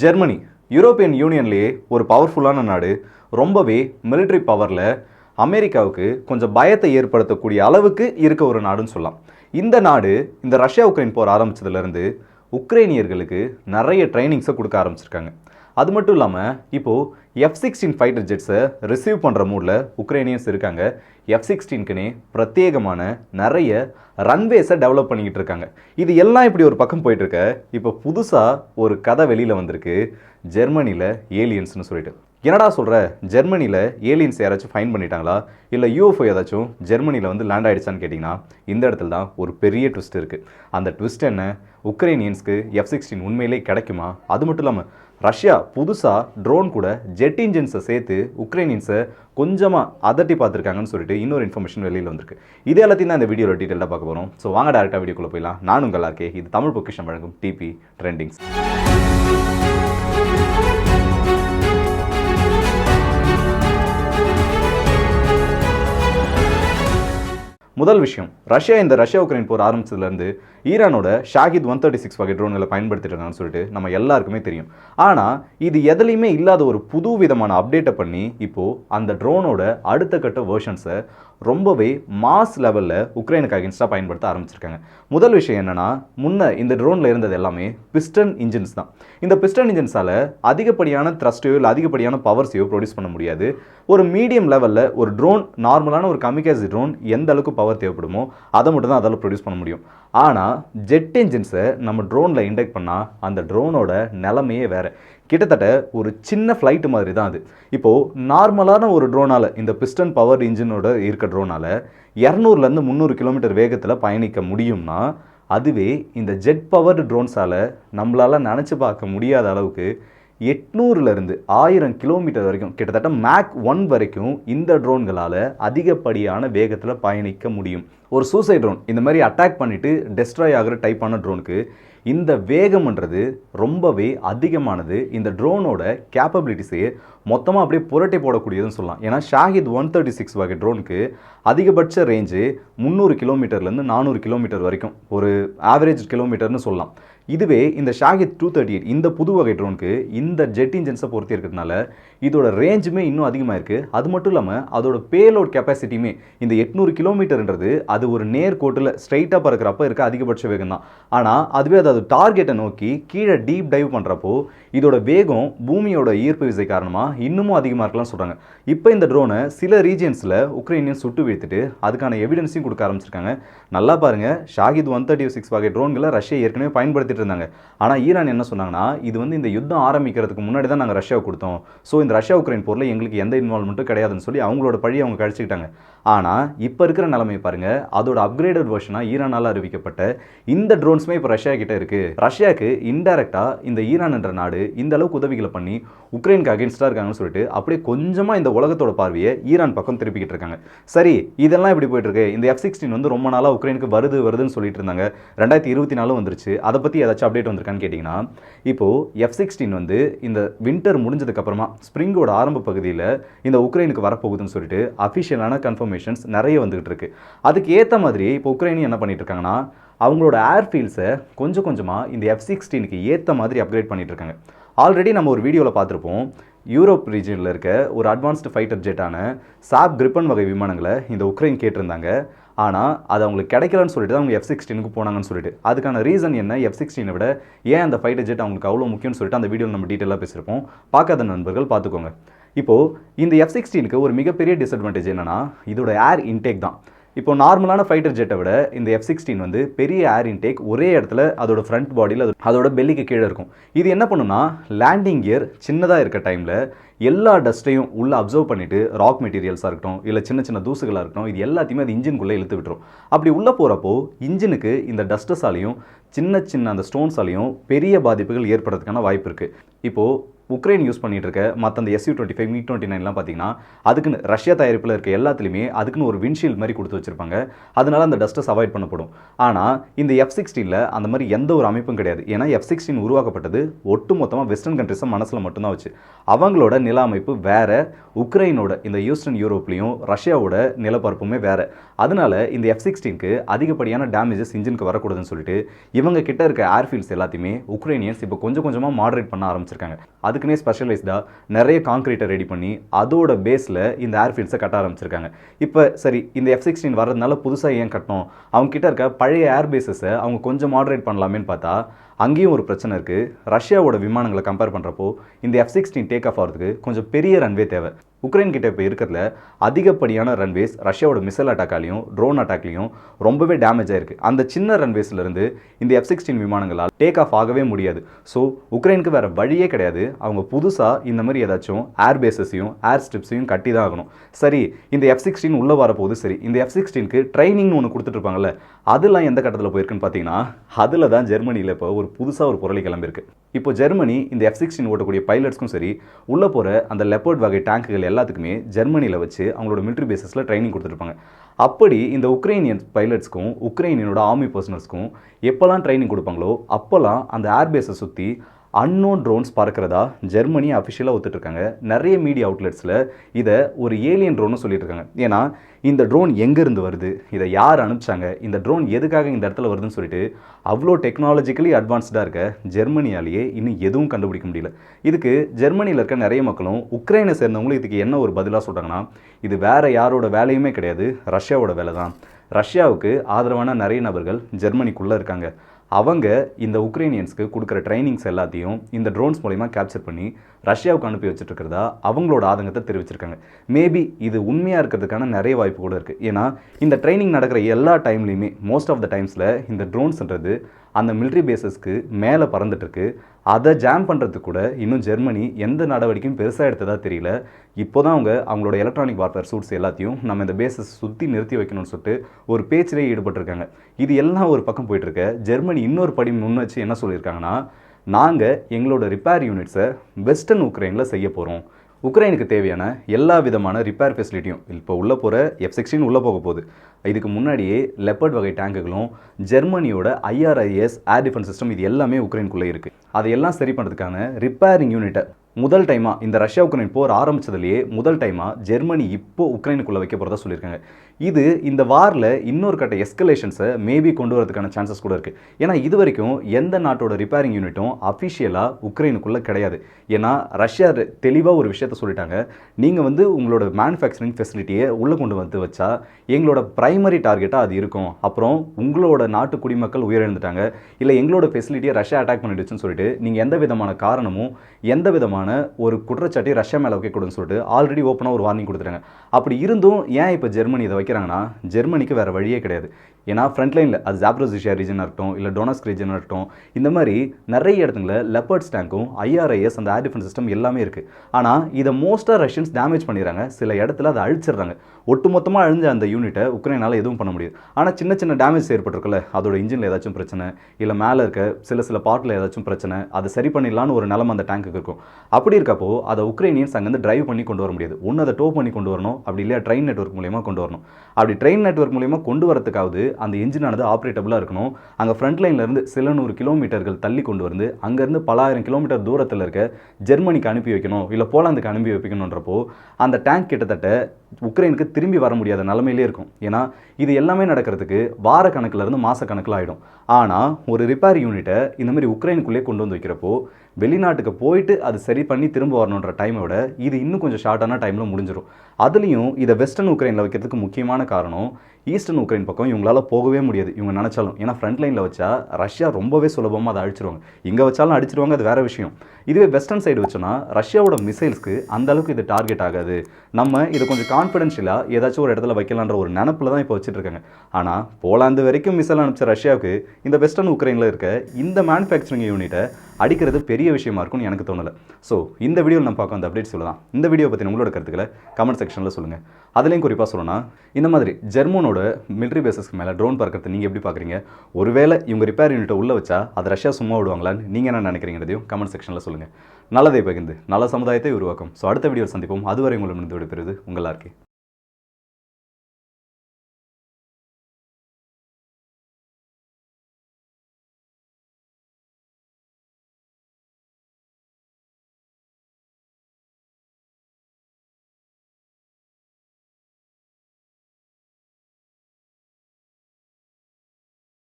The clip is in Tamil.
ஜெர்மனி யூரோப்பியன் யூனியன்லேயே ஒரு பவர்ஃபுல்லான நாடு. ரொம்பவே மிலிட்ரி பவரில் அமெரிக்காவுக்கு கொஞ்சம் பயத்தை ஏற்படுத்தக்கூடிய அளவுக்கு இருக்க ஒரு நாடுன்னு சொல்லலாம். இந்த நாடு இந்த ரஷ்யா உக்ரைன் போர் ஆரம்பித்ததுலேருந்து உக்ரைனியர்களுக்கு நிறைய ட்ரைனிங்ஸை கொடுக்க ஆரம்பிச்சிருக்காங்க. அது மட்டும் இல்லாமல் இப்போது எஃப் சிக்ஸ்டீன் ஃபைட்டர் ஜெட்ஸை ரிசீவ் பண்ணுற மூடில் உக்ரைனியன்ஸ் இருக்காங்க. எஃப் சிக்ஸ்டீன்க்குனே பிரத்யேகமான நிறைய ரன்வேஸை டெவலப் பண்ணிக்கிட்டு இருக்காங்க. இது எல்லாம் இப்படி ஒரு பக்கம் போயிட்டுருக்க இப்போ புதுசாக ஒரு கதை வெளியில் வந்திருக்கு. ஜெர்மனியில் ஏலியன்ஸ்னு சொல்லிட்டு. என்னடா சொல்கிற ஜெர்மனியில் ஏலியன்ஸ் யாராச்சும் ஃபைன் பண்ணிட்டாங்களா? இல்லை யூஎஃப்ஓ ஏதாச்சும் ஜெர்மனியில் வந்து லேண்ட் ஆகிடுச்சான்னு கேட்டிங்கன்னா இந்த இடத்துல தான் ஒரு பெரிய ட்விஸ்ட் இருக்குது அந்த ட்விஸ்ட் என்ன? உக்ரைனியன்ஸ்க்கு எஃப் சிக்ஸ்டீன் உண்மையிலே கிடைக்குமா? அது மட்டும் இல்லாமல் ரஷ்யா புதுசாக ட்ரோன் கூட ஜெட் இன்ஜின்ஸை சேர்த்து உக்ரைனியன்ஸை கொஞ்சமாக அதட்டி பார்த்துருக்காங்கன்னு சொல்லிட்டு இன்னொரு இன்ஃபர்மேஷன் வெளியில் வந்திருக்கு. இது எல்லாத்தையும் தான் இந்த வீடியோவில் டீட்டெயிலாக பார்க்க போகிறோம் ஸோ வாங்க டேரெக்டாக வீடியோக்குள்ளே போயிடலாம். நான் உங்கள் ஆர்கே இது தமிழ் பொக்கிஷம் வழங்கும் டிபி ட்ரெண்டிங்ஸ் முதல் விஷயம் ரஷ்யா இந்த ரஷ்யா உக்ரைன் போர் ஆரம்பிச்சதுலேருந்து ஈரானோட ஷாகித் ஒன் தேர்ட்டி சிக்ஸ் வகை ட்ரோன்களை பயன்படுத்திட்டு இருக்காங்கன்னு சொல்லிட்டு நம்ம எல்லாருக்குமே தெரியும். ஆனால் இது எதுலையுமே இல்லாத ஒரு புது விதமான அப்டேட்டை பண்ணி இப்போது அந்த ட்ரோனோட அடுத்த கட்ட வேர்ஷன்ஸை ரொம்பவே மாஸ் லெவலில் உக்ரைனுக்கு அகேன்ஸ்டாக பயன்படுத்த ஆரம்பிச்சிருக்காங்க. முதல் விஷயம் என்னென்னா முன்ன இந்த ட்ரோனில் இருந்தது எல்லாமே பிஸ்டன் இன்ஜின்ஸ் தான். இந்த பிஸ்டன் இன்ஜின்ஸால் அதிகப்படியான த்ரஸ்டையோ இல்லை அதிகப்படியான பவர்ஸையோ ப்ரொடியூஸ் பண்ண முடியாது. ஒரு மீடியம் லெவலில் ஒரு ட்ரோன் நார்மலான ஒரு கமிகாசி ட்ரோன் எந்த அளவுக்கு பவர் தேவைப்படுமோ அதை மட்டும் தான் அதால் ப்ரொடியூஸ் பண்ண முடியும். ஆனால் ஜெட் என்ஜின்ஸை நம்ம ட்ரோனில் இண்டெக்ட் பண்ணால் அந்த ட்ரோனோட நிலமையே வேறு. கிட்டத்தட்ட ஒரு சின்ன ஃப்ளைட்டு மாதிரி தான் அது. இப்போது நார்மலான ஒரு ட்ரோனால் இந்த பிஸ்டன் பவர் இன்ஜினோட இருக்க ட்ரோனால் இரநூறுலேருந்து முந்நூறு கிலோமீட்டர் வேகத்தில் பயணிக்க முடியும்னா அதுவே இந்த ஜெட் பவர்டு ட்ரோன்ஸால் நம்மளால் நினச்சி பார்க்க முடியாத அளவுக்கு எட்நூறுலேருந்து ஆயிரம் கிலோமீட்டர் வரைக்கும் கிட்டத்தட்ட மேக் ஒன் வரைக்கும் இந்த ட்ரோன்களால் அதிகப்படியான வேகத்தில் பயணிக்க முடியும். ஒரு சூசைட் ட்ரோன் இந்த மாதிரி அட்டாக் பண்ணிவிட்டு டெஸ்ட்ராய் ஆகிற டைப்பான ட்ரோனுக்கு இந்த வேகம்ன்றது ரொம்பவே அதிகமானது. இந்த ட்ரோனோட கேப்பபிலிட்டிஸையே மொத்தமாக அப்படியே புரட்டி போடக்கூடியதுன்னு சொல்லலாம். ஏன்னா ஷாஹித் ஒன் தேர்ட்டி சிக்ஸ் வகை ட்ரோனுக்கு அதிகபட்ச ரேஞ்சு முந்நூறு கிலோமீட்டர்லேருந்து நானூறு கிலோமீட்டர் வரைக்கும் ஒரு ஆவரேஜ் கிலோமீட்டர்னு சொல்லலாம். இதுவே இந்த ஷாகித் டூ தேர்ட்டி எயிட் இந்த புது வகை ட்ரோனுக்கு இந்த ஜெட் இன்ஜின்ஸை பொறுத்தி இருக்கிறதுனால இதோட ரேஞ்சுமே இன்னும் அதிகமாக இருக்குது அது மட்டும் இல்லாமல் அதோட பேலோட் கெப்பாசிட்டியுமே இந்த எட்நூறு கிலோமீட்டர்ன்றது அது ஒரு நேர் கோட்டில் ஸ்ட்ரைட்டாக பறக்கிறப்ப இருக்க அதிகபட்ச வேகம் தான் ஆனால் அதுவே அது டார்கெட்டை நோக்கி கீழே டீப் டைவ் பண்ணுறப்போ இதோட வேகம் பூமியோட ஈர்ப்பு விசை காரணமாக இன்னமும் அதிகமாக இருக்கலாம் சொல்கிறாங்க இப்போ இந்த ட்ரோனை சில ரீஜியன்ஸில் உக்ரைனியன் சுட்டு வீழ்த்துட்டு அதுக்கான எவிடன்ஸையும் கொடுக்க ஆரம்பிச்சிருக்காங்க. நல்லா பாருங்கள் ஷாகித் ஒன் தேர்ட்டி சிக்ஸ் வகை ட்ரோன்களை ரஷ்யா ஏற்கனவே பயன்படுத்தி பார்த்துட்டு இருந்தாங்க ஆனால் ஈரான் என்ன சொன்னாங்கன்னா இது வந்து இந்த யுத்தம் ஆரம்பிக்கிறதுக்கு முன்னாடி தான் நாங்கள் ரஷ்யாவை கொடுத்தோம். ஸோ இந்த ரஷ்யா உக்ரைன் போரில் எங்களுக்கு எந்த இன்வால்மெண்ட்டும் கிடையாதுன்னு சொல்லி அவங்களோட பழி அவங்க கழிச்சுக்கிட்டாங்க. ஆனால் இப்போ இருக்கிற நிலைமை பாருங்க. அதோட அப்கிரேடட் வெர்ஷனாக ஈரானால் அறிவிக்கப்பட்ட இந்த ட்ரோன்ஸுமே இப்போ ரஷ்யா கிட்ட இருக்கு. ரஷ்யாவுக்கு இன்டெரக்டாக இந்த ஈரான் என்ற நாடு இந்த அளவுக்கு உதவிகளை பண்ணி உக்ரைனுக்கு அகேன்ஸ்டாக இருக்காங்கன்னு சொல்லிட்டு அப்படியே கொஞ்சமாக இந்த உலகத்தோட பார்வையை ஈரான் பக்கம் திருப்பிக்கிட்டு இருக்காங்க. சரி இதெல்லாம் இப்படி போயிட்டு இருக்கு? இந்த எஃப் சிக்ஸ்டீன் வந்து ரொம்ப நாளாக உக்ரைனுக்கு வருது வருதுன்னு சொல்லிட்டு இருந்தாங்க. ரெண்டாயிரத்தி இருபத்தி நாலும் வந்துருச்சு. அதை பற்றி ஏதாச்சும் அப்டேட் வந்திருக்கான்னு கேட்டிங்கன்னா இப்போது எஃப் சிக்ஸ்டீன் வந்து இந்த வின்டர் முடிஞ்சதுக்கப்புறமா ஸ்ப்ரிங்கோட ஆரம்ப பகுதியில் இந்த உக்ரைனுக்கு வரப்போகுதுன்னு சொல்லிட்டு அஃபிஷியலான கன்ஃபர்மேஷன்ஸ் நிறைய வந்துகிட்டு இருக்கு. அதுக்கு ஏற்ற மாதிரி இப்போ உக்ரைனி என்ன பண்ணிட்டு இருக்காங்கன்னா அவங்களோட ஏர்ஃபீல்ட்ஸை கொஞ்சம் கொஞ்சமாக இந்த எஃப் சிக்ஸ்டீனுக்கு ஏற்ற மாதிரி அப்கிரேட் பண்ணிட்டு இருக்காங்க. ஆல்ரெடி நம்ம ஒரு வீடியோவில் பார்த்துருப்போம் யூரோப் ரீஜனில் இருக்க ஒரு அட்வான்ஸ்டு ஃபைட்டர் ஜெட்டான சாப் கிரிப்பன் வகை விமானங்களை இந்த உக்ரைன் கேட்டிருந்தாங்க. ஆனால் அது அவங்களுக்கு கிடைக்கலன்னு சொல்லிட்டு தான் அவங்க எஃப் சிக்ஸ்டீனுக்கு போனாங்கன்னு சொல்லிட்டு. அதுக்கான ரீசன் என்ன? எஃப் சிக்ஸ்டீனை விட ஏன் அந்த ஃபைட்டர் ஜெட் அவங்களுக்கு அவ்வளோ முக்கியம்னு சொல்லிட்டு அந்த வீடியோவில் நம்ம டீட்டெயிலாக பேசியிருப்போம். பார்க்காத நண்பர்கள் பார்த்துக்கோங்க. இப்போது இந்த எஃப் சிக்ஸ்டீனுக்கு ஒரு மிகப்பெரிய டிஸ்அட்வான்டேஜ் என்னென்னா இதோட ஏர் இன்டேக் தான். இப்போ நார்மலான ஃபைட்டர் ஜெட்டை விட இந்த எஃப் சிக்ஸ்டீன் வந்து பெரிய ஏர் இன்டேக் ஒரே இடத்துல அதோட ஃப்ரண்ட் பாடியில் அதோட பெல்லிக்கு கீழே இருக்கும். இது என்ன பண்ணுன்னா லேண்டிங் கியர் சின்னதாக இருக்க டைமில் எல்லா டஸ்ட்டையும் உள்ளே அப்சர்வ் பண்ணிவிட்டு ராக் மெட்டீரியல்ஸாக இருக்கட்டும் இல்லை சின்ன சின்ன தூசுகளாக இருக்கட்டும் இது எல்லாத்தையுமே அது இன்ஜின்குள்ளே இழுத்து விட்டுரும். அப்படி உள்ளே போகிறப்போ இன்ஜினுக்கு இந்த டஸ்டஸாலையும் சின்ன சின்ன அந்த ஸ்டோன்ஸாலையும் பெரிய பாதிப்புகள் ஏற்படுறதுக்கான வாய்ப்பு இருக்குது இப்போது உக்ரைன் யூஸ் பண்ணிட்டு இருக்க மற்ற அந்த SU twenty five MiG twenty நைன்லாம் பார்த்தீங்கன்னா அதுக்குன்னு ரஷ்யா தயாரிப்பில் இருக்க எல்லாத்துலேயுமே அதுக்குன்னு ஒரு விண்ட்ஷீல்டு மாதிரி கொடுத்து வச்சிருப்பாங்க. அதனால அந்த டஸ்ட்டஸ் அவாய்ட் பண்ணப்படும். ஆனால் இந்த எஃப் சிக்ஸ்டீனில் அந்த மாதிரி எந்த ஒரு அமைப்பும் கிடையாது. ஏன்னா எஃப் சிக்ஸ்டீன் உருவாக்கப்பட்டது ஒட்டு மொத்தமாக வெஸ்டர்ன் கண்ட்ரிஸை மனசில் மட்டும்தான் வச்சு. அவங்களோட நில அமைப்பு வேறு உக்ரைனோட இந்த ஈஸ்டர்ன் யூரோப்லேயும் ரஷ்யாவோட நிலப்பரப்புமே வேறு. அதனால இந்த எஃப் சிக்ஸ்டீனுக்கு அதிகப்படியான டேமேஜஸ் இன்ஜினுக்கு வரக்கூடாதுன்னு சொல்லிட்டு இவங்க கிட்ட இருக்க ஏர்ஃபீல்ட்ஸ் எல்லாத்தையுமே உக்ரைனியன்ஸ் இப்போ கொஞ்சம் கொஞ்சமாக மாடரேட் பண்ண ஆரம்பிச்சிருக்காங்க. அதுக்குன்னே ஸ்பெஷலைஸ்டாக நிறைய கான்க்ரீட்டை ரெடி பண்ணி அதோட பேஸில் இந்த ஏர்ஃபீல்ட்ஸை கட்ட ஆரம்பிச்சிருக்காங்க. இப்போ சரி இந்த எஃப் சிக்ஸ்டீன் வர்றதுனால புதுசாக ஏன் கட்டணும்? அவங்க கிட்ட இருக்க பழைய ஏர் பேஸஸை அவங்க கொஞ்சம் மாடரேட் பண்ணலாமேன்னு பார்த்தா அங்கேயும் ஒரு பிரச்சனை இருக்குது ரஷ்யாவோட விமானங்களை கம்பேர் பண்ணுறப்போ இந்த எஃப் சிக்ஸ்டீன் டேக் ஆஃப் ஆகிறதுக்கு கொஞ்சம் பெரிய ரன்வே தேவை. உக்ரைன் கிட்ட இப்போ இருக்கிறதுல அதிகப்படியான ரன்வேஸ் ரஷ்யாவோட மிசைல் அட்டாக்காலையும் ட்ரோன் அட்டாக்லையும் ரொம்பவே டேமேஜ் ஆயிருக்கு. அந்த சின்ன ரன்வேஸ்லேருந்து இந்த எஃப் சிக்ஸ்டீன் விமானங்களால் டேக் ஆஃப் ஆகவே முடியாது. ஸோ உக்ரைனுக்கு வேறு வழியே கிடையாது. அவங்க புதுசாக இந்த மாதிரி ஏதாச்சும் ஏர் பேஸஸையும் ஏர் ஸ்ட்ரிப்ஸையும் கட்டி தான் ஆகணும். சரி இந்த எஃப் சிக்ஸ்டீன் உள்ளே வரப்போகுது சரி. இந்த எஃப் சிக்ஸ்டீனுக்கு ட்ரைனிங்னு ஒன்று கொடுத்துட்ருப்பாங்கல்ல அதெல்லாம் எந்த கட்டத்தில் போயிருக்குன்னு பார்த்தீங்கன்னா அதில் தான் ஜெர்மனியில் இப்போ ஒரு புதுசாக ஒரு புரளி கிளம்பிருக்கு இப்போ ஜெர்மனி இந்த எஃப் சிக்ஸ்டீன் ஓட்டக்கூடிய பைலட்ஸ்க்கும் சரி உள்ளே போகிற அந்த லெப்பர்ட் வகை டேங்குகள் எல்லாத்துக்குமே ஜெர்மனியில் வச்சு அவங்களோட மிலிட்ரி பேசஸில் ட்ரைனிங் கொடுத்துருப்பாங்க அப்படி இந்த உக்ரைனியன் பைலட்ஸ்க்கும் உக்ரைனியனோட ஆர்மி பர்சனல்ஸ்க்கும் எப்போல்லாம் ட்ரைனிங் கொடுப்பாங்களோ அப்போல்லாம் அந்த ஏர்பேஸை சுற்றி அன்னோன் ட்ரோன்ஸ் பறக்கிறதா ஜெர்மனி அஃபிஷியலாக ஒத்துட்ருக்காங்க நிறைய மீடியா அவுட்லெட்ஸில் இதை ஒரு ஏலியன் ட்ரோன்னு சொல்லிட்டு இருக்காங்க. ஏன்னா இந்த ட்ரோன் எங்கேருந்து வருது? இதை யார் அனுப்பிச்சாங்க? இந்த ட்ரோன் எதுக்காக இந்த இடத்துல வருதுன்னு சொல்லிட்டு அவ்வளோ டெக்னாலஜிக்கலி அட்வான்ஸ்டாக இருக்க ஜெர்மனியாலேயே இன்னும் எதுவும் கண்டுபிடிக்க முடியல. இதுக்கு ஜெர்மனியில் இருக்க நிறைய மக்களும் உக்ரைனை சேர்ந்தவங்களும் இதுக்கு என்ன ஒரு பதிலாக சொல்கிறாங்கன்னா இது வேற யாரோட வேலையுமே கிடையாது ரஷ்யாவோட வேலை தான் ரஷ்யாவுக்கு ஆதரவான நிறைய நபர்கள் ஜெர்மனிக்குள்ளே இருக்காங்க. அவங்க இந்த உக்ரைனியன்ஸ்க்கு கொடுக்குற ட்ரைனிங்ஸ் எல்லாத்தையும் இந்த ட்ரோன்ஸ் மூலிமா கேப்சர் பண்ணி ரஷ்யாவுக்கு அனுப்பி வச்சுட்டு அவங்களோட ஆதங்கத்தை தெரிவிச்சிருக்காங்க. மேபி இது உண்மையாக இருக்கிறதுக்கான நிறைய வாய்ப்பு கூட இருக்குது ஏன்னா இந்த ட்ரைனிங் நடக்கிற எல்லா டைம்லையுமே மோஸ்ட் ஆஃப் த டைம்ஸில் இந்த ட்ரோன்ஸ்ன்றது அந்த மிலிட்ரி பேசஸ்க்கு மேலே பறந்துட்டுருக்கு. அதை ஜாம் பண்ணுறதுக்கு கூட இன்னும் ஜெர்மனி எந்த நடவடிக்கையும் பெருசாக எடுத்ததாக தெரியல. இப்போ தான் அவங்க அவங்களோட எலக்ட்ரானிக் வார்ஃபேர் சூட்ஸ் எல்லாத்தையும் நம்ம இந்த பேசஸ் சுற்றி நிறுத்தி வைக்கணும்னு சொல்லிட்டு ஒரு பேச்சிலே ஈடுபட்டிருக்காங்க. இது எல்லாம் ஒரு பக்கம் போயிட்டுருக்க. ஜெர்மனி இன்னொரு படி முன் வச்சு என்ன சொல்லியிருக்காங்கன்னா நாங்கள் எங்களோட ரிப்பேர் யூனிட்ஸை வெஸ்டர்ன் உக்ரைனில் செய்ய போகிறோம் உக்ரைனுக்கு தேவையான எல்லா விதமான ரிப்பேர் ஃபெசிலிட்டியும் இப்போ உள்ளே போகிற எஃப் சிக்ஸ்டீன் உள்ளே போக போகுது. இதுக்கு முன்னாடியே லெப்பர்ட் வகை டேங்குகளும் ஜெர்மனியோட ஐஆர்ஐஎஸ் ஏர் டிஃபென்ஸ் சிஸ்டம் இது எல்லாமே உக்ரைனுக்குள்ளே இருக்குது அதையெல்லாம் சரி பண்ணுறதுக்கான ரிப்பேரிங் யூனிட்டை முதல் டைமாக இந்த ரஷ்யா உக்ரைன் போர் ஆரம்பிச்சதுலேயே முதல் டைமாக ஜெர்மனி இப்போ உக்ரைனுக்குள்ளே வைக்க போகிறதா சொல்லியிருக்காங்க. இது இந்த வாரில் இன்னொரு கட்ட எஸ்கலேஷன்ஸை மேபி கொண்டு வரதுக்கான சான்சஸ் கூட இருக்குது ஏன்னா இது வரைக்கும் எந்த நாட்டோட ரிப்பேரிங் யூனிட்டும் அஃபிஷியலாக உக்ரைனுக்குள்ளே கிடையாது. ஏன்னா ரஷ்யா தெளிவாக ஒரு விஷயத்த சொல்லிட்டாங்க. நீங்கள் வந்து உங்களோட மேனுஃபேக்சரிங் ஃபெசிலிட்டியை உள்ளே கொண்டு வந்து வச்சா எங்களோட ப்ரைமரி டார்கெட்டாக அது இருக்கும். அப்புறம் உங்களோட நாட்டு குடிமக்கள் உயிரிழந்துட்டாங்க. இல்லை எங்களோட ஃபெசிலிட்டியை ரஷ்யா அட்டாக் பண்ணிடுச்சுன்னு சொல்லிட்டு நீங்கள் எந்த விதமான காரணமும் எந்த விதமான ஒரு குற்றச்சாட்டை ரஷ்யா மேலே வைக்கக்கூடாதுன்னு சொல்லிட்டு ஆல்ரெடி ஓப்பனாக ஒரு வார்னிங் கொடுத்துட்டாங்க. அப்படி இருந்தும் ஏன் இப்போ ஜெர்மனி இதை வைக்கிறாங்கன்னா ஜெர்மனிக்கு வேறு வழியே கிடையாது. ஏன்னா ஃப்ரண்ட் லைனில் அது ஜாப்ரோசிஷியா ரீஜனாக இருக்கட்டும் இல்லை டொனஸ்க் ரீஜனாக இருக்கட்டும் இந்த மாதிரி நிறைய இடத்துல லெப்பர்ட்ஸ் டேங்க்கும் ஐஆர்ஐஎஸ் அந்த ஏர் டிஃபென்ஸ் சிஸ்டம் எல்லாமே இருக்குது ஆனால் இதை மோஸ்ட்டாக ரஷ்யன்ஸ் டேமேஜ் பண்ணிடுறாங்க. சில இடத்துல அதை அழிச்சிடுறாங்க. ஒட்டுமொத்தமாக அழிஞ்ச அந்த யூனிட்டை உக்ரைனால் எதுவும் பண்ண முடியாது. ஆனால் சின்ன சின்ன டேமேஜ் ஏற்பட்டிருக்குல்ல அதோட இன்ஜினில் ஏதாச்சும் பிரச்சனை இல்லை மேலே இருக்க சில சில பார்ட்டில் ஏதாச்சும் பிரச்சனை அதை சரி பண்ணிடலான்னு ஒரு நிலம அந்த டேங்க்கு இருக்கும். அப்படி இருக்கப்போ அதை உக்ரைனியன்ஸ் அங்கேருந்து டிரைவ் பண்ணி கொண்டு வர முடியாது. ஒன்று அதை டோ பண்ணி கொண்டு வரணும். அப்படி இல்லையா ட்ரெயின் நெட்ஒர்க் மூலியமாக கொண்டு வரணும். அப்படி ட்ரெயின் நெட்ஒர்க் மூலிமா கொண்டு வரதுக்காவது அந்த இன்ஜினானது ஆப்ரேட்டபுளாக இருக்கணும். அங்கே ஃப்ரண்ட் லைன்லேருந்து சில நூறு கிலோமீட்டர்கள் தள்ளி கொண்டு வந்து அங்கேருந்து பலாயிரம் கிலோமீட்டர் தூரத்தில் இருக்க ஜெர்மனிக்கு அனுப்பி வைக்கணும் இல்லை போலாந்துக்கு அனுப்பி வைக்கணுன்றப்போ அந்த டேங்க் கிட்டத்தட்ட உக்ரைனுக்கு திரும்பி வர முடியாத நிலமையிலே இருக்கும். ஏன்னா இது எல்லாமே நடக்கிறதுக்கு வார கணக்குல இருந்து மாத கணக்கில் ஆகிடும் ஆனால் ஒரு ரிப்பேர் யூனிட்டை இந்த மாதிரி உக்ரைனுக்குள்ளே கொண்டு வந்து வைக்கிறப்போ வெளிநாட்டுக்கு போயிட்டு அது சரி பண்ணி திரும்ப வரணுன்ற டைமை விட இது இன்னும் கொஞ்சம் ஷார்ட்டான டைமில் முடிஞ்சிடும் அதுலேயும் இதை வெஸ்டர்ன் உக்ரைனில் வைக்கிறதுக்கு முக்கியமான காரணம் ஈஸ்டர்ன் உக்ரைன் பக்கம் இவங்களால போகவே முடியாது இவங்க நினச்சாலும். ஏன்னா ஃப்ரண்ட் லைனில் வச்சா ரஷ்யா ரொம்பவே சுலபமாக அதை அழிச்சிருவாங்க. இங்கே வச்சாலும் அடிச்சிருவாங்க அது வேற விஷயம். இதுவே வெஸ்டர்ன் சைடு வச்சோன்னா ரஷ்யாவோட மிசைல்ஸ்க்கு அந்த அளவுக்கு இது டார்கெட் ஆகாது. நம்ம இதை கொஞ்சம் கான்ஃபிடென்ஷியலாக ஏதாச்சும் ஒரு இடத்துல வைக்கலான்ற ஒரு நினப்பில் தான் இப்போ வச்சுட்டு இருக்காங்க. ஆனால் போலாந்து வரைக்கும் மிசைல் அனுப்பிச்ச ரஷ்யாவுக்கு இந்த வெஸ்டர்ன் உக்ரைனில் இருக்க இந்த மேனுஃபேக்சரிங் யூனிட்டை அடிக்கிறது பெரிய விஷயமா இருக்கும்னு எனக்கு தோணலை. ஸோ இந்த வீடியோவில் நம்ம பார்க்க அந்த அப்டேட் சொல்லலாம் இந்த வீடியோ பற்றி உங்களோட கருத்துக்களை கமெண்ட் செக்ஷனில் சொல்லுங்கள் அதுலேயும் குறிப்பாக சொல்லணும்னா இந்த மாதிரி ஜெர்மனோட மிலிட்ரி பேசஸ்க்கு மேலே ட்ரோன் பார்க்கறது நீங்கள் எப்படி பார்க்குறீங்க? ஒருவேளை இவங்க ரிப்பேர் யூனிட்டை உள்ளே வச்சா அது ரஷ்யா சும்மா விடுவாங்களான்னு நீங்கள் என்ன நினைக்கிறீங்கிறதையும் கமெண்ட் செக்ஷனில் சொல்லுங்கள் நல்லதை பகிர்ந்து நல்ல சமுதாயத்தை உருவாக்கும். ஸோ அடுத்த வீடியோ சந்திப்போம். அதுவரை உங்களை முடிந்து உங்களாக இருக்கே